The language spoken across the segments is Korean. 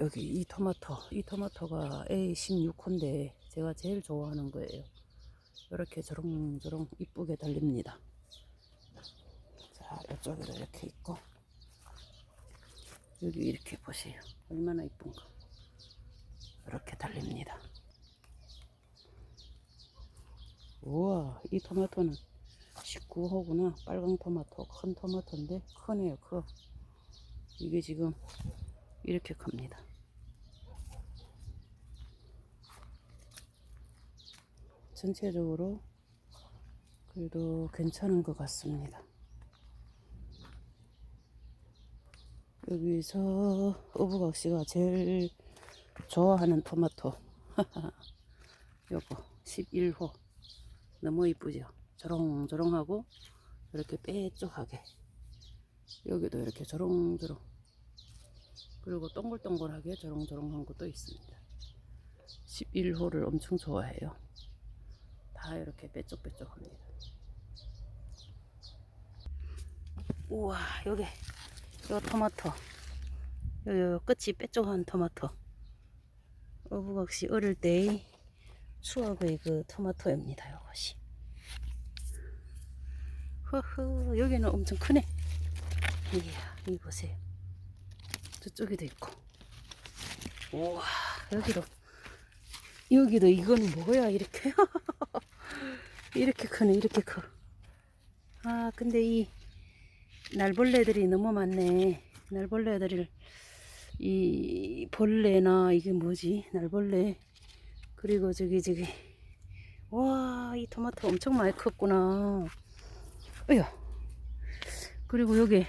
여기 이 토마토, 이 토마토가 A16호인데 제가 제일 좋아하는 거예요. 이렇게 저롱저롱 이쁘게 달립니다. 자, 이쪽에도 이렇게 있고 여기 이렇게 보세요. 얼마나 이쁜가. 이렇게 달립니다. 우와, 이 토마토는 19호구나. 빨강 토마토, 큰 토마토인데 크네요, 커. 이게 지금 이렇게 큽니다. 전체적으로 그래도 괜찮은 것 같습니다. 여기서 씨가 제일 좋아하는 토마토. 요거 11호. 너무 이쁘죠? 조롱조롱하고 이렇게 빼쪽하게. 여기도 이렇게 조롱조롱. 그리고 동글동글하게 조롱조롱한 것도 있습니다. 11호를 엄청 좋아해요 다 이렇게 빼쪽빼쪽합니다. 우와 여기 요 토마토. 요, 요 끝이 빼쪽한 토마토. 어부각시 어릴 때의 추억의 그 토마토입니다 요것이. 허허 여기는 엄청 크네. 이야 이 보세요 저쪽에도 있고. 우와 여기도 여기도 이거는 뭐야 이렇게? 이렇게 크네 이렇게 커 아 근데 이 날벌레들이 너무 많네. 날벌레들을 이 벌레나 이게 뭐지? 날벌레. 그리고 저기 저기. 와 이 토마토 엄청 많이 컸구나. 어휴. 그리고 여기. 이야.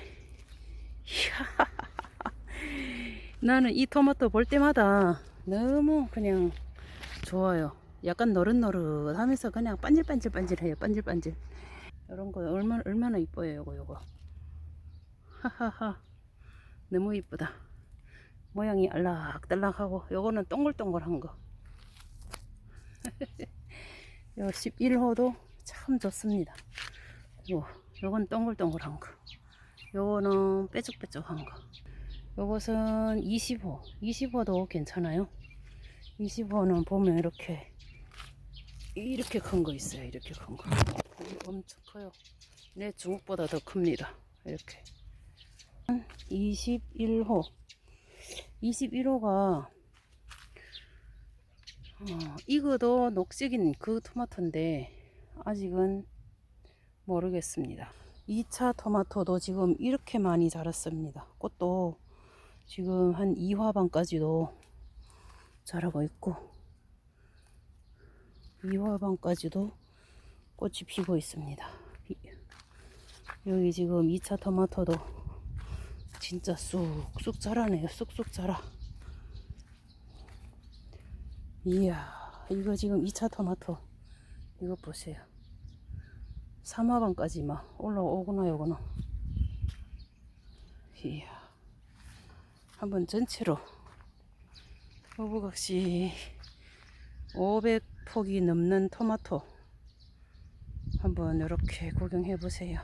나는 이 토마토 볼 때마다 너무 그냥 좋아요. 약간 노릇노릇 하면서 그냥 반질반질반질해요 반질반질. 이런 거 얼마나 얼마나 이뻐요 요거 요거. 하하하. 너무 이쁘다. 모양이 알락달락하고 요거는 동글동글한 거. 요 11호도 참 좋습니다. 요, 요건 동글동글한 거. 요거는 빼쪽빼쪽한 거. 요것은 20호. 20호도 괜찮아요 20호는 보면 이렇게 이렇게 큰 거 있어요. 이렇게 큰 거. 엄청 커요. 내 주먹보다 더 큽니다. 이렇게. 21호. 21호가 어, 익어도 녹색인 그 토마토인데 아직은 모르겠습니다. 2차 토마토도 지금 이렇게 많이 자랐습니다. 꽃도 지금 한 2화방까지도 자라고 있고 2화방까지도 꽃이 피고 있습니다 이- 여기 지금 2차 토마토도 진짜 쑥쑥 자라네요. 쑥쑥 자라. 이야, 이거 지금 2차 토마토. 이거 보세요. 3화방까지 막 올라오구나, 요거는. 이야. 한번 전체로. 호부각시 500폭이 넘는 토마토. 한번 이렇게 구경해 보세요.